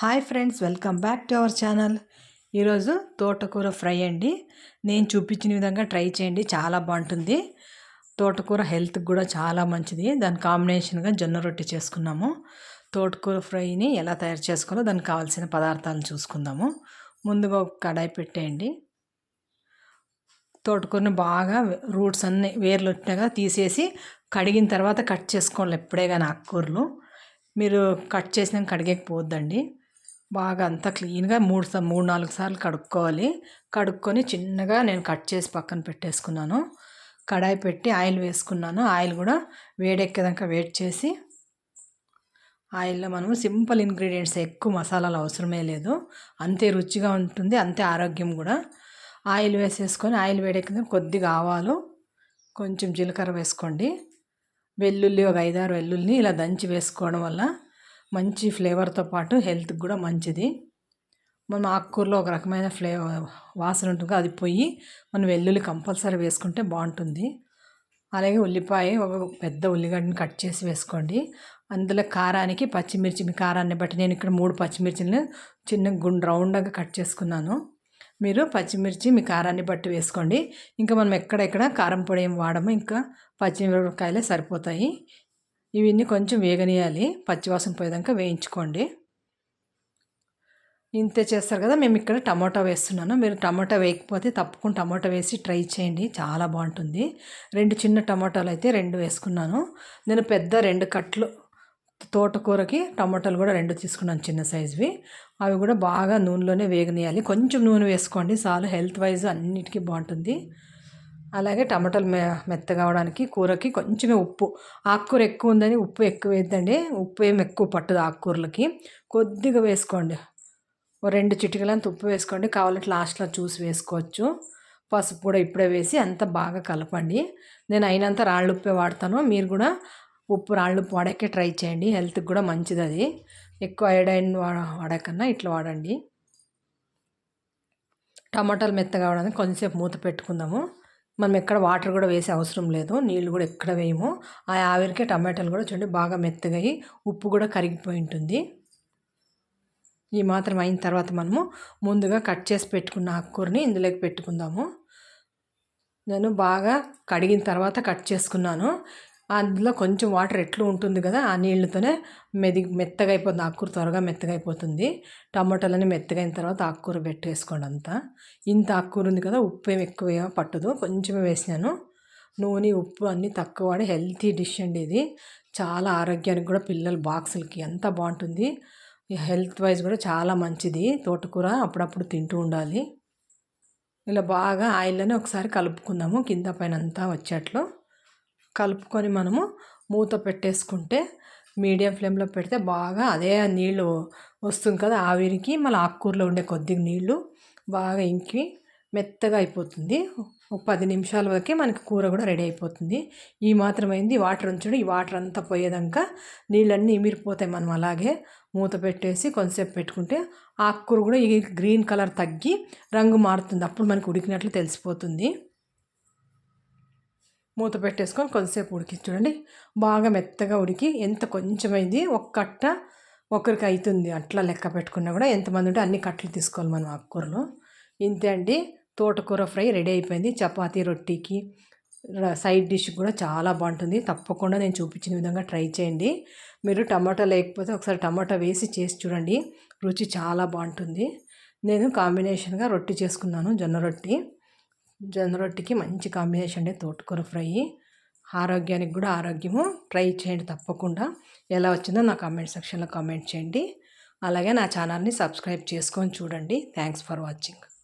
Hi friends welcome back to our channel. ఈరోజు తోటకూర fry అండి. నేను చూపించిన విధంగా ట్రై చేయండి చాలా బాగుంటుంది. తోటకూర హెల్త్కి కూడా చాలా మంచిది. దాని కాంబినేషన్గా జొన్న రొట్టె చేసుకున్నాము. తోటకూర ఫ్రైని ఎలా తయారు చేసుకోవాలో దానికి కావాల్సిన పదార్థాలను చూసుకుందాము. ముందుగా ఒక కడాయి పెట్టేయండి. తోటకూరని బాగా రూట్స్ అన్నీ వేర్లు వచ్చినాగా తీసేసి కడిగిన తర్వాత కట్ చేసుకోవాలి ఎప్పుడే కానీ ఆకుకూరలు. మీరు కట్ చేసినాక కడిగకపోవద్దండి బాగా అంతా క్లీన్గా మూడు మూడు నాలుగు సార్లు కడుక్కోవాలి. కడుక్కొని చిన్నగా నేను కట్ చేసి పక్కన పెట్టేసుకున్నాను. కడాయి పెట్టి ఆయిల్ వేసుకున్నాను. ఆయిల్ కూడా వేడెక్కేదాక వేడి చేసి ఆయిల్లో మనము సింపుల్ ఇంగ్రీడియంట్స్ ఎక్కువ మసాలాలు అవసరమే లేదు. అంతే రుచిగా ఉంటుంది అంతే ఆరోగ్యం కూడా. ఆయిల్ వేసేసుకొని ఆయిల్ వేడెక్కిన కొద్దిగా ఆవాలు కొంచెం జీలకర్ర వేసుకోండి. వెల్లుల్లి ఒక ఐదారు వెల్లుల్ని ఇలా దంచి వేసుకోవడం వల్ల మంచి ఫ్లేవర్తో పాటు హెల్త్కి కూడా మంచిది. మనం ఆకుకూరలో ఒక రకమైన ఫ్లేవర్ వాసన ఉంటుంది అది పోయి మనం వెల్లుల్లి కంపల్సరీ వేసుకుంటే బాగుంటుంది. అలాగే ఉల్లిపాయ ఒక పెద్ద ఉల్లిగడ్డని కట్ చేసి వేసుకోండి. అందులో కారానికి పచ్చిమిర్చి మీ కారాన్ని బట్టి నేను ఇక్కడ మూడు పచ్చిమిర్చిని చిన్న గుండ్ రౌండ్గా కట్ చేసుకున్నాను. మీరు పచ్చిమిర్చి మీ కారాన్ని బట్టి వేసుకోండి. ఇంకా మనం ఎక్కడెక్కడ కారం పొడి ఏం వాడము ఇంకా పచ్చిమిరపకాయలే సరిపోతాయి. ఇవన్నీ కొంచెం వేగనీయాలి పచ్చివాసన పోయేదాకా వేయించుకోండి. ఇంతే చేస్తారు కదా మేము ఇక్కడ టమాటా వేస్తున్నాను. మీరు టమాటా వేయకపోతే తప్పకుండా టమాటా వేసి ట్రై చేయండి. చాలా బాగుంటుంది. రెండు చిన్న టమాటాలు అయితే రెండు వేసుకున్నాను. నేను పెద్ద రెండు కట్లు తోటకూరకి టమాటాలు కూడా రెండు తీసుకున్నాను చిన్న సైజువి. అవి కూడా బాగా నూనెలోనే వేగనీయాలి కొంచెం నూనె వేసుకోండి. చాలు హెల్త్ వైజ్ అన్నిటికీ బాగుంటుంది. అలాగే టమాటాలు మె మెత్తగా అవడానికి కూరకి కొంచెమే ఉప్పు. ఆకుకూర ఎక్కువ ఉందని ఉప్పు ఎక్కువ వేద్దండి ఉప్పు ఏమి ఎక్కువ పట్టదు ఆకుకూరలకి. కొద్దిగా వేసుకోండి. ఓ రెండు చిటికలంత ఉప్పు వేసుకోండి. కావాలంటే లాస్ట్లో చూసి వేసుకోవచ్చు. పసుపు కూడా ఇప్పుడే వేసి అంత బాగా కలపండి. నేను అయినంత రాళ్ళు ఉప్పే వాడతాను. మీరు కూడా ఉప్పు రాళ్ళు ఉప్పు వాడకే ట్రై చేయండి. హెల్త్కి కూడా మంచిది అది. ఎక్కువ ఐడైన్ వాడ వాడకన్నా ఇట్లా వాడండి. టమాటాలు మెత్తగా అవడానికి కొంచెంసేపు మూత పెట్టుకుందాము. మనం ఎక్కడ వాటర్ కూడా వేసే అవసరం లేదు నీళ్ళు కూడా ఎక్కడ వేయము. ఆ ఆవిరికే టమాటాలు కూడా చూడండి బాగా మెత్తగా ఉప్పు కూడా కరిగిపోయి ఉంటుంది. ఈ మాత్రం అయిన తర్వాత మనము ముందుగా కట్ చేసి పెట్టుకున్న ఆకుకూరని ఇందులోకి పెట్టుకుందాము. నేను బాగా కడిగిన తర్వాత కట్ చేసుకున్నాను. అందులో కొంచెం వాటర్ ఎట్లు ఉంటుంది కదా ఆ నీళ్ళతోనే మెది మెత్తగా అయిపోతుంది. ఆకుకూర త్వరగా మెత్తగా అయిపోతుంది. టమాటాలన్నీ మెత్తగా అయిన తర్వాత ఆకుకూర పెట్టేసుకోండి అంతా. ఇంత ఆకుకూర ఉంది కదా ఉప్పు ఏమి ఎక్కువ పట్టదు. కొంచెమే వేసినాను. నూనె ఉప్పు అన్నీ తక్కువ వాడి హెల్తీ డిష్ అండి ఇది. చాలా ఆరోగ్యానికి కూడా పిల్లల బాక్సులకి ఎంత బాగుంటుంది. హెల్త్ వైజ్ కూడా చాలా మంచిది తోటకూర అప్పుడప్పుడు తింటూ ఉండాలి. ఇలా బాగా ఆయిల్లోనే ఒకసారి కలుపుకుందాము. కింద పైన అంతా వచ్చేట్లు. కలుపుకొని మనము మూత పెట్టేసుకుంటే మీడియం ఫ్లేమ్లో పెడితే బాగా అదే నీళ్ళు వస్తుంది కదా ఆవిరికి మళ్ళీ ఆకుకూరలో ఉండే కొద్దిగా నీళ్ళు బాగా ఇంకి మెత్తగా అయిపోతుంది. ఒక పది నిమిషాల వరకే మనకి కూర కూడా రెడీ అయిపోతుంది. ఈ మాత్రం అయింది వాటర్ ఉంచడం. ఈ వాటర్ అంతా పోయేదాకా నీళ్ళన్నీ ఇమిరిపోతాయి మనం అలాగే మూత పెట్టేసి కొంతసేపు పెట్టుకుంటే ఆకుకూర కూడా ఈ గ్రీన్ కలర్ తగ్గి రంగు మారుతుంది. అప్పుడు మనకు ఉడికినట్లు తెలిసిపోతుంది. మూత పెట్టేసుకొని కొద్దిసేపు ఉడికి చూడండి. బాగా మెత్తగా ఉడికి ఎంత కొంచెమైంది ఒక కట్ట ఒకరికి అవుతుంది అట్లా లెక్క పెట్టుకున్నా కూడా ఎంతమంది ఉంటే అన్ని కట్టలు తీసుకోవాలి మనం ఆకుకూరలో. ఇంతే అండి. తోటకూర ఫ్రై రెడీ అయిపోయింది. చపాతీ రొట్టికి సైడ్ డిష్ కూడా చాలా బాగుంటుంది. తప్పకుండా నేను చూపించిన విధంగా ట్రై చేయండి. మీరు టమాటా లేకపోతే ఒకసారి టమాటా వేసి చేసి చూడండి. రుచి చాలా బాగుంటుంది. నేను కాంబినేషన్గా రొట్టి చేసుకున్నాను జొన్న రొట్టి. జొన్న రొట్టెకి మంచి కాంబినేషన్ అండి తోటకూర ఫ్రై. ఆరోగ్యానికి కూడా ఆరోగ్యము ట్రై చేయండి తప్పకుండా. ఎలా వచ్చిందో నా కామెంట్ సెక్షన్లో కామెంట్ చేయండి. అలాగే నా ఛానల్ని సబ్స్క్రైబ్ చేసుకొని చూడండి. Thanks for watching.